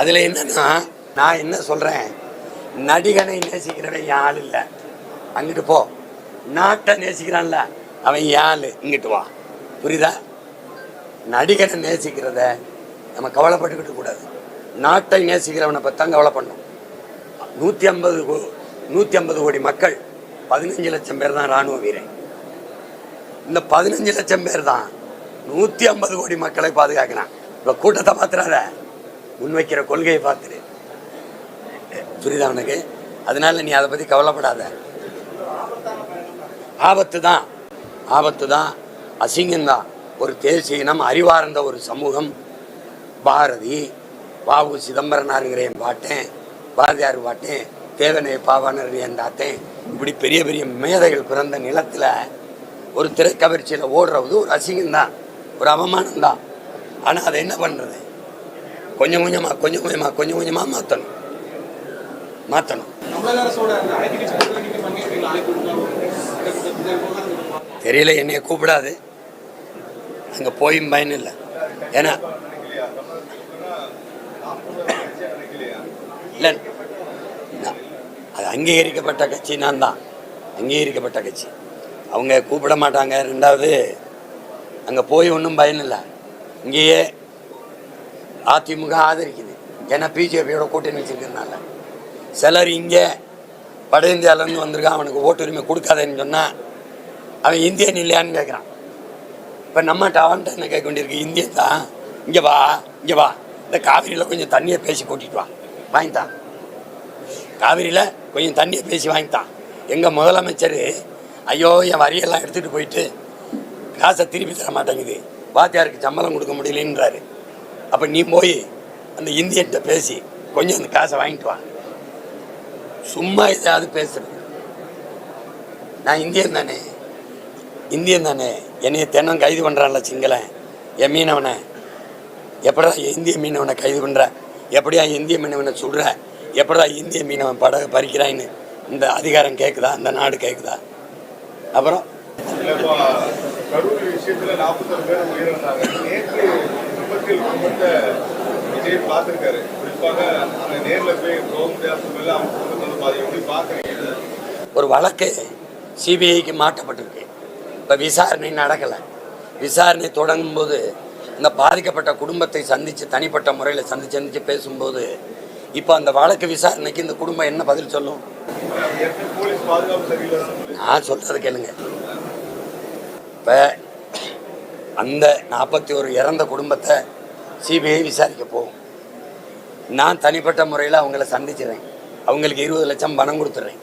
அதில் என்னன்னா நான் என்ன சொல்கிறேன் நடிகனை நேசிக்கிறவன் என் ஆள் இல்லை. அங்கிட்டு போ. நாட்டை நேசிக்கிறான்ல அவன் என் ஆள். இங்கிட்டு வா. புரியுதா? நடிகனை நேசிக்கிறத நம்ம கவலைப்பட்டுக்கிட்டு கூடாது. நாட்டை நேசிக்கிறவனை பற்றி தான் கவலை பண்ணும். நூற்றி ஐம்பது நூற்றி ஐம்பது கோடி மக்கள் பதினஞ்சு லட்சம் பேர் தான் ராணுவ வீரன் இந்த பதினஞ்சு லட்சம் பேர் தான் நூற்றி ஐம்பது கோடி மக்களை பாதுகாக்கிறான். இப்போ கூட்டத்தை பார்த்துறாத. முன்வைக்கிற கொள்கையை பார்த்துரு. புரியுதா உனக்கு? அதனால நீ அதை பற்றி கவலைப்படாத. ஆபத்து தான். ஆபத்து தான். அசிங்கம்தான். ஒரு தேசிய இனம் அறிவார்ந்த ஒரு சமூகம். பாரதி வாவு சிதம்பரனாருங்கிற என் பாட்டேன். பாரதியார் பாட்டேன். தேவனை பாவாணர் என் தாத்தேன். இப்படி பெரிய பெரிய மேதைகள் பிறந்த நிலத்தில் ஒரு திரைக்கவர்ச்சியில் ஓடுறது ஒரு அசிங்கம்தான். ஒரு அவமானம் தான் ஆனால் அதை என்ன பண்ணுறது கொஞ்சம் கொஞ்சமாக கொஞ்சம் கொஞ்சமாக கொஞ்சம் கொஞ்சமாக மாற்றணும் மாற்றணும் தெரியல என்னைய கூப்பிடாது. அங்கே போயும் பயன் இல்லை. ஏன்னா இல்லை அது அங்கீகரிக்கப்பட்ட கட்சி நான் தான் அங்கீகரிக்கப்பட்ட கட்சி. அவங்க கூப்பிட மாட்டாங்க. ரெண்டாவது அங்கே போய் ஒன்றும் பயனில்லை இங்கேயே அதிமுக ஆதரிக்குது. ஏன்னா பிஜேபியோட கூட்டணி வச்சுருக்கிறதுனால. சிலர் இங்கே வட இந்தியாவிலேருந்து வந்திருக்கான் அவனுக்கு ஓட்டுரிமை கொடுக்காதேன்னு சொன்னால் அவன் இந்தியன் இல்லையான்னு கேட்குறான் இப்போ நம்மகிட்ட அவன்கிட்ட என்ன கேட்க வேண்டியிருக்கு? இந்தியன் தான். இங்கே வா இங்கே வா. இந்த காவிரியில் கொஞ்சம் தண்ணியை பேசி கூட்டிகிட்டு வா. வாங்கித்தான் காவிரியில் கொஞ்சம் தண்ணியை பேசி வாங்கித்தான் எங்கள் முதலமைச்சர் ஐயோ என் வரியெல்லாம் எடுத்துகிட்டு போயிட்டு காசை திருப்பி தர மாட்டேங்குது. வாத்தியாருக்கு சம்பளம் கொடுக்க முடியலன்றாரு. அப்போ நீ போய் அந்த இந்தியன்கிட்ட பேசி கொஞ்சம் அந்த காசை வாங்கிட்டு வா. சும்மா எதாவது பேசுறது. நான் இந்தியன் தானே. இந்தியன் தானே. என்னைய தினம் கைது பண்ணுறான்ல சிங்களன். என் மீனவனை. எப்படா இந்திய மீனவனை கைது பண்ணுற எப்படியா இந்திய மீனவனை சுடுற? எப்படா இந்திய மீனவன் படகை பறிக்கிறான்னு இந்த அதிகாரம் கேட்குதா இந்த நாடு கேட்குதா அப்புறம்? கரூர் விஷயத்துல நாற்பத்தொரு பேர் உயிரிழந்தாங்க நேற்று விபத்தில் குடும்பத்தை விஜய் பார்த்திருக்காரு. குறிப்பாக நேர்ல போய் கவர்மெண்ட் ஹாஸ்பிட்டல் அவங்க குடும்பத்தை வந்து பாதி எப்படி பாக்குறீங்க ஒரு வழக்கு சிபிஐக்கு மாற்றப்பட்டிருக்கு. இப்போ விசாரணை நடக்கலை. விசாரணை தொடங்கும்போது இந்த பாதிக்கப்பட்ட குடும்பத்தை சந்தித்து தனிப்பட்ட முறையில் சந்திச்சு சந்திச்சு பேசும்போது இப்போ அந்த வழக்கு விசாரணைக்கு இந்த குடும்பம் என்ன பதில் சொல்லும்? நான் சொல்கிறது கேளுங்க. இப்போ அந்த நாற்பத்தி ஒரு இறந்த குடும்பத்தை சிபிஐ விசாரிக்க போகும். நான் தனிப்பட்ட முறையில் அவங்கள சந்திச்சிடுறேன் அவங்களுக்கு இருபது லட்சம் பணம் கொடுத்துட்றேன்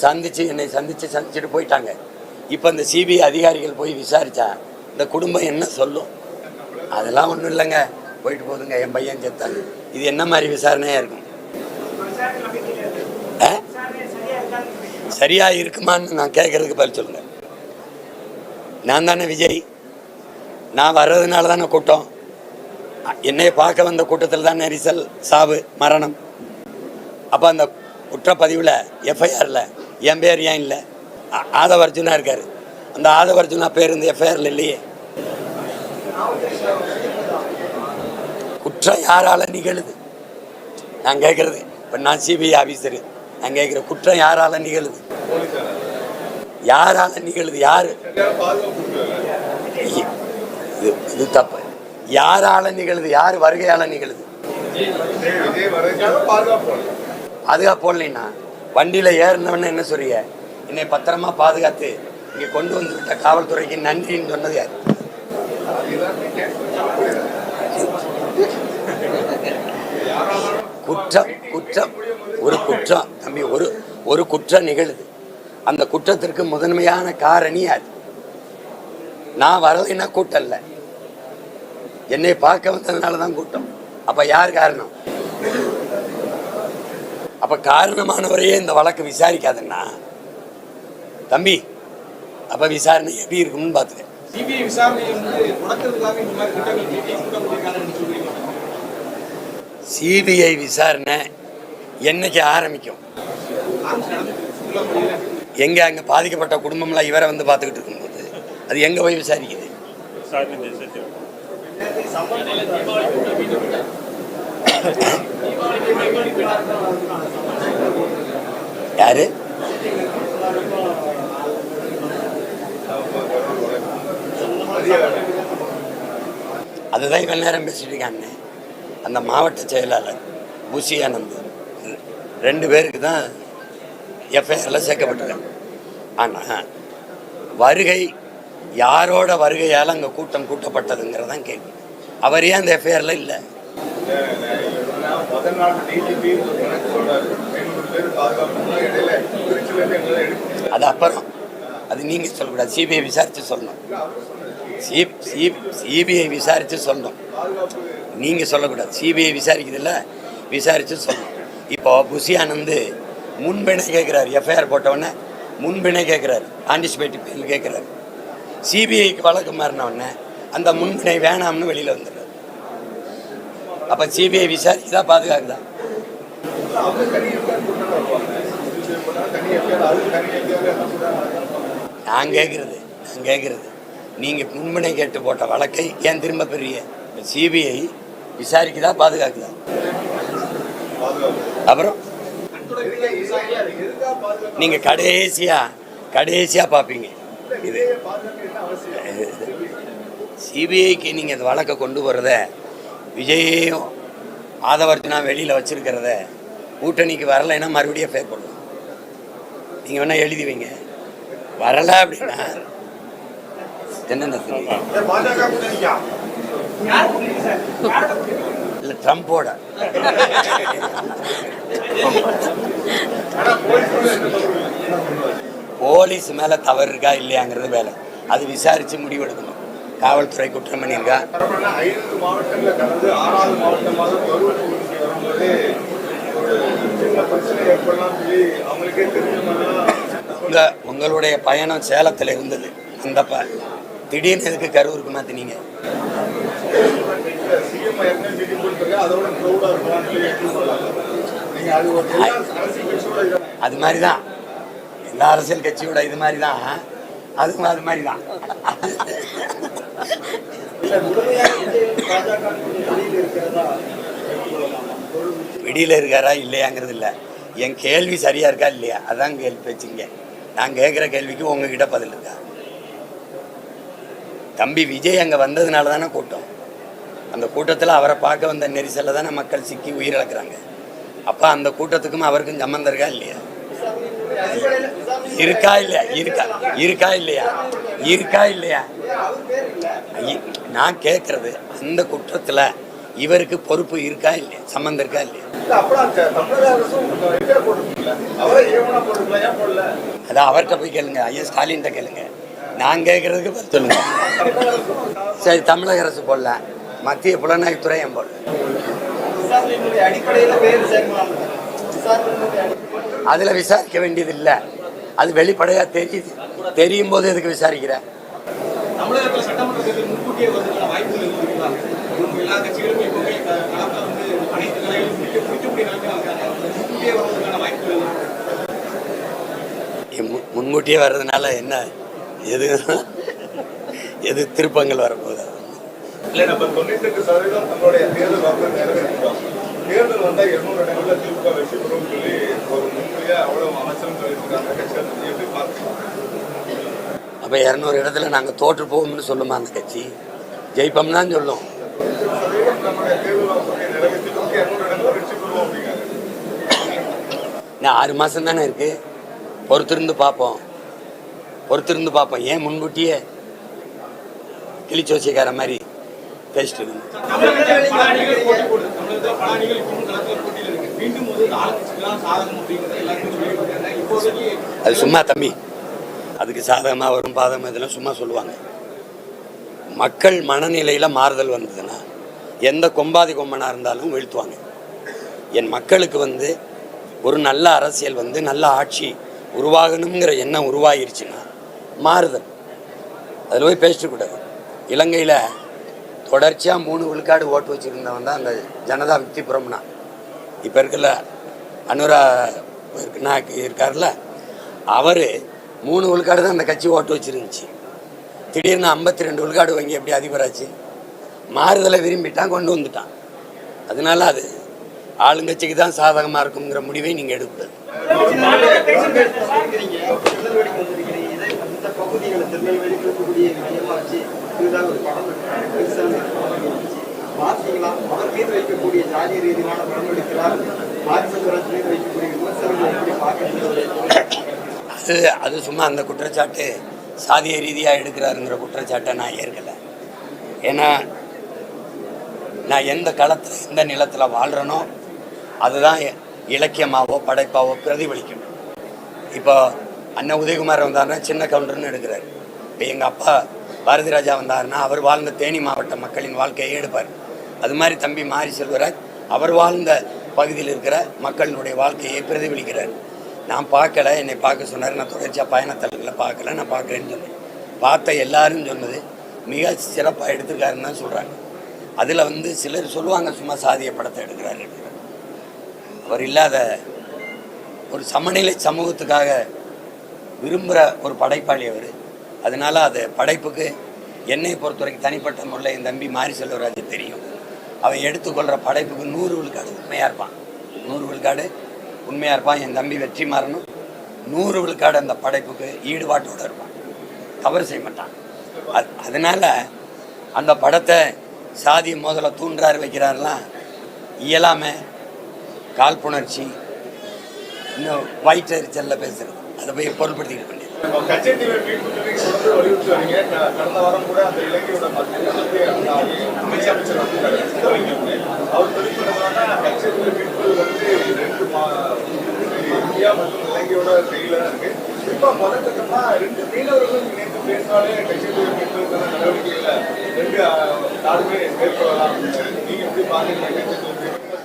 சந்திச்சு என்னை சந்திச்சு சந்திச்சுட்டு போயிட்டாங்க. இப்போ இந்த சிபிஐ அதிகாரிகள் போய் விசாரித்தா இந்த குடும்பம் என்ன சொல்லும்? அதெல்லாம் ஒன்றும் இல்லைங்க. போயிட்டு போதுங்க என் பையன் செத்தாங்க இது என்ன மாதிரி விசாரணையாக இருக்கும்? ஆ? இருக்குமான்னு நான் கேட்கறதுக்கு பதில் சொல்லுங்கள் நான் தானே விஜய்? நான் வர்றதுனால தானே கூட்டம்? என்னை பார்க்க வந்த கூட்டத்தில் தான் நெரிசல் சாவு மரணம். அப்போ அந்த குற்றப்பதிவில் எஃப்ஐஆரில் என் பேர் ஏன் இல்லை? ஆ- ஆதவ அர்ஜுனா இருக்கார். அந்த ஆதவ அர்ஜுனா பேர் இந்த எஃப்ஐஆரில் இல்லையே. குற்றம் யாரால் நிகழுது? நான் கேட்குறது இப்போ நான் சிபிஐ ஆஃபீஸரு நான் கேட்குற குற்றம் யாரால் நிகழுது? யாரால நிகழுது யாரு? இது இது தப்பு. யாரால நிகழுது யார் வருகையால நிகழுது? விஜய் பாதுகாப்பு போடலைன்னா வண்டியில் ஏறினவன என்ன சொல்றீங்க? என்னை பத்திரமா பாதுகாத்து இங்கே கொண்டு வந்து விட்ட காவல்துறைக்கு நன்றின்னு சொன்னது யார்? குற்றம் குற்றம். ஒரு குற்றம் தம்பி ஒரு ஒரு குற்றம் நிகழுது. அந்த குற்றத்திற்கு முதன்மையான காரணி யார்? நான் வரலைன்னா கூட்டம் இல்லை. என்னை பார்க்க வந்ததுனால தான் கூட்டம். அப்ப யார் காரணம்? அப்ப காரணமானவரையே இந்த வழக்கு விசாரிக்காதுன்னா தம்பி அப்ப விசாரணை எப்படி இருக்கும்னு பார்த்துக்க. சிபிஐ விசாரணை என்னைக்கு ஆரம்பிக்கும்? எங்கே அங்கே பாதிக்கப்பட்ட குடும்பம்லாம் இவரை வந்து பார்த்துக்கிட்டு இருக்கும்போது அது எங்கே போய் விசாரிக்குது? யாரு? அதுதான் இவ்வளோ நேரம் பேசிட்டு இருக்காங்க. அந்த மாவட்ட செயலாளர் புஷி ரெண்டு பேருக்கு தான் எஃப்ஐஆரில் சேர்க்கப்பட்டிருக்காங்க. ஆனால் வருகை யாரோட வருகையால் அங்கே கூட்டம் கூட்டப்பட்டதுங்கிறதான் கேள்வி. அவர் ஏன் அந்த எஃப்ஐஆரில் இல்லை? அது அப்புறம். அது நீங்கள் சொல்லக்கூடாது. சிபிஐ விசாரித்து சொல்லணும். சி சிபிஐ விசாரித்து சொல்லணும். நீங்கள் சொல்லக்கூடாது. சிபிஐ விசாரிக்குதுல்ல? விசாரித்து சொல்லணும். இப்போ புஷி ஆனந்த் முன்பிணை கேட்குறாரு. எஃப்ஐஆர் போட்டவுடனே முன்பிணை கேட்குறாரு. ஆன்டிசிபேட்டிவ் பெயில் கேட்குறாரு. சிபிஐக்கு வழக்கு மாறினவுடனே அந்த முன்பிணை வேணாம்னு வெளியில் வந்துடுறாரு. அப்போ சிபிஐ விசாரிச்சு தான் பாதுகாக்குதான் நான் கேட்குறது நான் கேட்குறது. நீங்கள் முன்பினை கேட்டு போட்ட வழக்கை ஏன் திரும்ப பெரிய சிபிஐ விசாரிக்குதா பாதுகாக்குதா? அப்புறம் நீங்கள் கடைசியாக கடைசியாக பார்ப்பீங்க இது. சிபிஐக்கு நீங்கள் இந்த வழக்கை கொண்டு போகிறத விஜயையும் ஆதவர்ஜனா வெளியில் வச்சிருக்கிறத கூட்டணிக்கு வரலைன்னா மறுபடியும் ஃபேர் பண்ணுவோம் நீங்கள் வேணால் எழுதி வைங்க. வரல அப்படின்னா என்னென்ன தெரியும் பாஜக கூட்டணிக்கா இல்லை ட்ரம்ப்போட போலீஸ் மேலே தவறு இருக்கா இல்லையாங்கிறது வேலை. அது விசாரித்து முடிவெடுக்கணும் காவல்துறை குற்றம் பண்ணியிருக்கா? ஐந்து உங்கள் உங்களுடைய பயணம் சேலத்தில் இருந்தது. அந்த திடீர்னு எதுக்கு கரூருக்கு மாற்றினீங்க சிஎம் ஏற்கனவே மீட்டிங் போட்டுருக்க அதோட க்ரௌடா இருக்கலாம்னு சொல்லி எடுத்து சொல்லலாம் நீங்க அது ஒரு எல்லா அரசியல் கட்சியோட இதை அது மாதிரி தான் எல்லா அரசியல் கட்சியோட இது மாதிரி தான் அதுவும் அது மாதிரி தான் வெளியில் இருக்காரா இல்லையாங்கிறது இல்லை. என் கேள்வி சரியா இருக்கா இல்லையா? அதான் கேள்வி வச்சுங்க நான் கேட்குற கேள்விக்கு உங்ககிட்ட பதில் இருக்கா? தம்பி விஜய் அங்கே வந்ததுனால தானே கூட்டம். அந்த கூட்டத்தில் அவரை பார்க்க வந்த நெரிசலில் தானே மக்கள் சிக்கி உயிரிழக்கிறாங்க. அப்போ அந்த கூட்டத்துக்கும் அவருக்கும் சம்மந்தம் இருக்கா இல்லையா? இருக்கா இல்லையா? இருக்கா. இருக்கா இல்லையா? இருக்கா இல்லையா? நான் கேட்கறது அந்த குற்றத்தில் இவருக்கு பொறுப்பு இருக்கா இல்லையா? சம்மந்தம் இருக்கா இல்லையா? அது அவர்கிட்ட போய் கேளுங்க ஐயா ஸ்டாலின்கிட்ட கேளுங்க. நான் கேட்கறதுக்கு பதில் சொல்லுங்க. சரி தமிழக அரசு போடல. மத்திய புலனாய்வுத்துறை அடிப்படையில் அதில் விசாரிக்க வேண்டியது இல்லை அது வெளிப்படையாக தெரியுது. தெரியும் போது எதுக்கு விசாரிக்கிற? முன்கூட்டியே வர்றதுனால என்ன? எது எது திருப்பங்கள் வரப்போகுது? இல்ல நம்ம தொண்ணூத்தெட்டு சதவீதம் நம்மளுடைய தேர்தல் வாக்கு நிறைவேற்றிட்டோம். தேர்தல் வந்தா இருநூறு இடங்கள்ல திமுக வெற்றி பெறும் சொல்லி ஒரு முன்மொழியா அவ்வளவு அமைச்சரும் சொல்லியிருக்காங்க. கட்சிகள் எப்படி பார்க்கலாம் அப்போ இரநூறு இடத்துல நாங்கள் தோற்று போவோம்னு சொல்லுமா அந்த கட்சி? சொல்லும். வெற்றி பெறுவோம் அப்படிங்காங்க இன்னும் ஆறு மாதம் தானே இருக்குது பொறுத்திருந்து பார்ப்போம். பொறுத்திருந்து பார்ப்போம். ஏன் முன்கூட்டியே கிளிச்சோசிக்கார மாதிரி பேசிட்டு அது சும்மா தம்பி. அதுக்கு சாதகமாக வரும் பாதகமாக இதெல்லாம் சும்மா சொல்லுவாங்க. மக்கள் மனநிலையில் மாறுதல் வந்ததுன்னா எந்த கொம்பாதி கொம்பனாக இருந்தாலும் வீழ்த்துவாங்க. என் மக்களுக்கு வந்து ஒரு நல்ல அரசியல் வந்து நல்ல ஆட்சி உருவாகணுங்கிற எண்ணம் உருவாகிருச்சுன்னா மாறுதல். அதில் போய் பேசிட்டு கூடாது. இலங்கையில் தொடர்ச்சியாக மூணு விழுக்காடு ஓட்டு வச்சுருந்தவன் தான் அந்த ஜனதா விக்திபுரம்னா இப்போ இருக்குல்ல அனுரா இருக்குன்னா இருக்கார்ல அவர் மூணு விழுக்காடு தான் அந்த கட்சி ஓட்டு வச்சுருந்துச்சு. திடீர்னு ஐம்பத்தி ரெண்டு விழுக்காடு வாங்கி எப்படி அதிபராச்சு? மாறுதலை விரும்பிட்டான் கொண்டு வந்துட்டான். அதனால அது ஆளுங்கட்சிக்கு தான் சாதகமாக இருக்குங்கிற முடிவை நீங்கள் எடுக்கூடாது வைக்கக்கூடிய ஜாதி ரீதியான படம் எடுக்கிறார் வைக்கக்கூடிய எப்படி அது அது சும்மா அந்த குற்றச்சாட்டு சாதிய ரீதியாக எடுக்கிறாருங்கிற குற்றச்சாட்டை நான் ஏற்கலை. ஏன்னா நான் எந்த களத்தில் எந்த நிலத்தில் வாழ்கிறேனோ அதுதான் இலக்கியமாகவோ இலக்கியமாவோ படைப்பாவோ பிரதிபலிக்கும். இப்போ அண்ணன் உதயகுமார் வந்தாருன்னா சின்ன கவுண்டர்னு எடுக்கிறார். இப்போ எங்கள் அப்பா பாரதி ராஜா வந்தாருன்னா அவர் வாழ்ந்த தேனி மாவட்ட மக்களின் வாழ்க்கையை எடுப்பார். அது மாதிரி தம்பி மாறி செல்வராஜ் அவர் வாழ்ந்த பகுதியில் இருக்கிற மக்களினுடைய வாழ்க்கையை பிரதிபலிக்கிறார். நான் பார்க்கல என்னை பார்க்க சொன்னார். நான் தொடர்ச்சியாக பயணத்தலங்களில் பார்க்கல நான் பார்க்குறேன்னு சொன்னேன். பார்த்த எல்லாரும் சொன்னது மிக சிறப்பாக எடுத்திருக்காருன்னு தான் சொல்கிறாங்க அதில் வந்து சிலர் சொல்லுவாங்க சும்மா சாதிய படத்தை எடுக்கிறாரு. அவர் இல்லாத ஒரு சமநிலை சமூகத்துக்காக விரும்புகிற ஒரு படைப்பாளி அவர். அதனால் அது படைப்புக்கு என்னை பொறுத்தவரைக்கும் தனிப்பட்ட முறையில் என் தம்பி மாரி செல்வராஜ் தெரியும். அவன் எடுத்துக்கொள்கிற படைப்புக்கு நூறு விழுக்காடு உண்மையாக இருப்பான். நூறு விழுக்காடு உண்மையாக இருப்பான் என் தம்பி வெற்றி மாறணும். நூறு விழுக்காடு அந்த படைப்புக்கு ஈடுபாட்டோடு இருப்பான். தவறு செய்ய மாட்டான். அது அதனால அந்த படத்தை சாதி மோதலை தூண்டுறாரு வைக்கிறாருலாம் இயலாமை காழ்ப்புணர்ச்சி இன்னும் வயிற்றெரிச்சலில் பேசுகிறது அதை போய் பொருள்படுத்திக்கிட்டு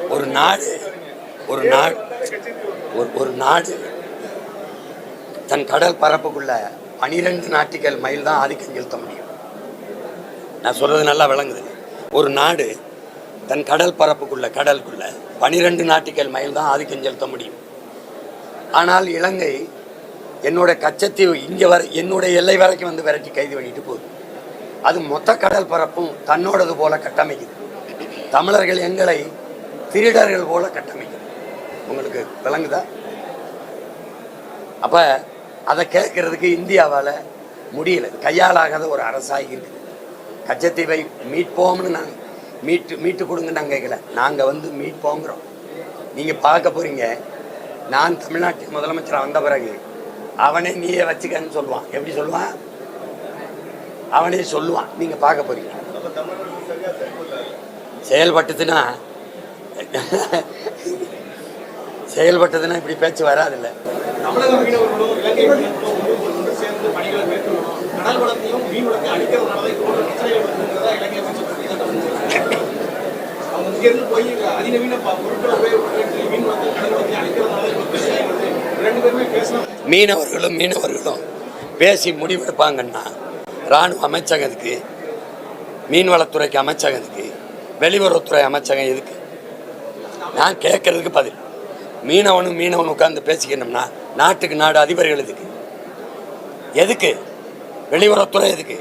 ஒரு நாடு ஒரு நாடு ஒரு ஒரு நாடு தன் கடல் பரப்புக்குள்ள பனிரெண்டு நாட்டிகள் மைல் தான் ஆதிக்கம் செலுத்த முடியும். நான் சொல்றது நல்லா விளங்குது. ஒரு நாடு தன் கடல் பரப்புக்குள்ள கடலுக்குள்ள பனிரெண்டு நாட்டிகள் மைல் தான் ஆதிக்கம் செலுத்த முடியும். ஆனால் இலங்கை என்னோட கச்சத்தீவு இங்கே வர என்னுடைய எல்லை வரைக்கும் வந்து விரட்டி கைது பண்ணிட்டு போகுது. அது மொத்த கடல் பரப்பும் தன்னோடது போல கட்டமைக்குது. தமிழர்கள் எங்களை திருடர்கள் போல கட்டமைக்குது. உங்களுக்கு விளங்குதா? அப்போ அதை கேட்கறதுக்கு இந்தியாவால் முடியல. கையாலாகாத ஒரு அரசாக இருக்குது. கச்சத்தீவை மீட்போம்னு நாங்கள் மீட்டு மீட்டு கொடுங்க நாங்கள் கேட்கல. நாங்கள் வந்து மீட்போங்கிறோம். நீங்கள் பார்க்க போகிறீங்க நான் தமிழ்நாட்டின் முதலமைச்சர் வந்த பிறகு அவனே நீயே வச்சுக்கன்னு சொல்லுவான். எப்படி சொல்லுவான்? அவனே சொல்லுவான். நீங்கள் பார்க்க போகிறீங்க செயல்பட்டுதுன்னா செயல்பட்டதுன்னா இப்படி பேச்சு வராதுல்ல. மீனவர்களும் மீனவர்களும் மீனவர்களும் மீனவர்களும் பேசி முடிவெடுப்பாங்கன்னா இராணுவ அமைச்சகம் எதுக்கு? மீன்வளத்துறைக்கு அமைச்சகம் எதுக்கு? வெளியுறவுத்துறை அமைச்சகம் எதுக்கு? நான் கேட்கறதுக்கு பதில். மீனவனும் மீனவனும் உட்காந்து பேசிக்கணும்னா நாட்டுக்கு நாடு அதிபர்கள் எதுக்கு? எதுக்கு? வெளியுறவுத்துறை எதுக்கு?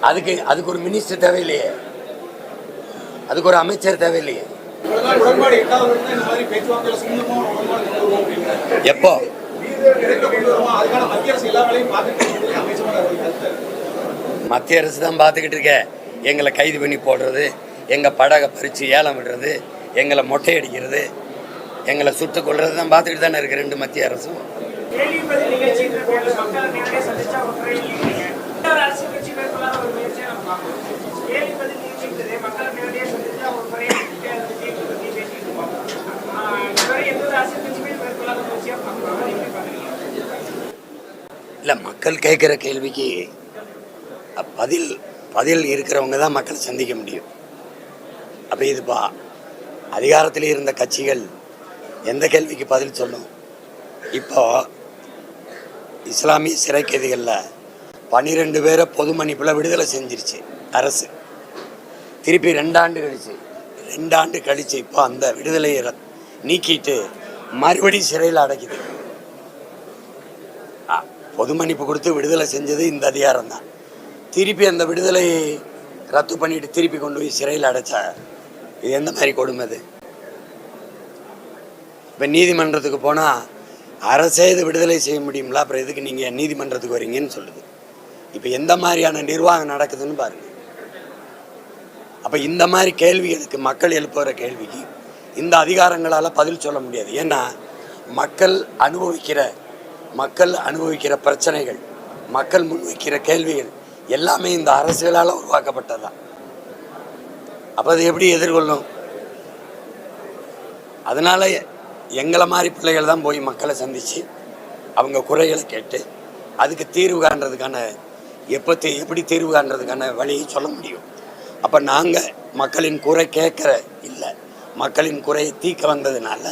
அதுக்கு அதுக்கு ஒரு மினிஸ்டர் தேவையில்லையே. அதுக்கு ஒரு அமைச்சர் தேவையில்லையே. எப்போ எதுக்கு கொண்டு வருவோம் அதுக்கான மத்திய அரசு தான் பார்த்துக்கிட்டு இருக்க. எங்களை கைது பண்ணி போடுறது எங்கள் படகை பறித்து ஏலம் விடுறது எங்களை மொட்டையடிக்கிறது எங்களை சுட்டுக் கொள்றது தான் பார்த்துக்கிட்டு தானே இருக்கு ரெண்டு மத்திய அரசும். இல்லை மக்கள் கேட்குற கேள்விக்கு பதில் பதில் இருக்கிறவங்க தான் மக்களை சந்திக்க முடியும். அப்போ இதுப்பா அதிகாரத்தில் இருந்த கட்சிகள் எந்த கேள்விக்கு பதில் சொல்லும்? இப்போ இஸ்லாமிய சிறை கைதிகளில் பன்னிரெண்டு பேரை பொது மன்னிப்பில் விடுதலை செஞ்சிருச்சு அரசு. திருப்பி ரெண்டாண்டு கழிச்சு ரெண்டாண்டு கழிச்சு இப்போ அந்த விடுதலையை ரத்- நீக்கிட்டு மறுபடியும் சிறையில் அடைக்குது. பொது மன்னிப்பு கொடுத்து விடுதலை செஞ்சது இந்த அதிகாரம் தான் திருப்பி அந்த விடுதலை ரத்து பண்ணிட்டு திருப்பி கொண்டு போய் சிறையில் அடைச்சா இது எந்த மாதிரி கொடுமை அது? இப்போ நீதிமன்றத்துக்கு போனால் அரசே இது விடுதலை செய்ய முடியுங்களா அப்புறம் எதுக்கு நீங்கள் நீதிமன்றத்துக்கு வரீங்கன்னு சொல்லுது. இப்போ எந்த மாதிரியான நிர்வாகம் நடக்குதுன்னு பாருங்க. அப்போ இந்த மாதிரி கேள்விகளுக்கு மக்கள் எழுப்புகிற கேள்விக்கு இந்த அதிகாரங்களால் பதில் சொல்ல முடியாது. ஏன்னா மக்கள் அனுபவிக்கிற மக்கள் அனுபவிக்கிற பிரச்சனைகள் மக்கள் முன்வைக்கிற கேள்விகள் எல்லாமே இந்த அரசுகளால் உருவாக்கப்பட்டதுதான் அப்போ அது எப்படி எதிர்கொள்ளும்? அதனால எங்களை மாதிரி பிள்ளைகள் தான் போய் மக்களை சந்தித்து அவங்க குறைகளை கேட்டு அதுக்கு தீர்வு காண்றதுக்கான எப்போ எப்படி தீர்வு காண்றதுக்கான வழியை சொல்ல முடியும். அப்போ நாங்கள் மக்களின் குறை கேட்குற இல்லை மக்களின் குறையை தீக்க வந்ததுனால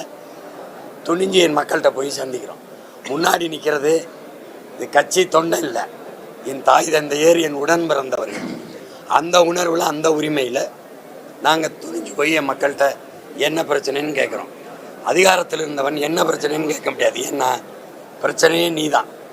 துணிஞ்சு என் மக்கள்கிட்ட போய் சந்திக்கிறோம். முன்னாடி நிற்கிறது இது கட்சி தொண்டை இல்லை. என் தாய் தந்தையர் என் உடன் பிறந்தவர்கள். அந்த உணர்வில் அந்த உரிமையில் நாங்கள் துணிஞ்சு போய் என் மக்கள்கிட்ட என்ன பிரச்சனைன்னு கேட்குறோம் அதிகாரத்தில் இருந்தவன் என்ன பிரச்சனைன்னு கேட்க முடியாது. ஏன்னா பிரச்சனையே நீ தான்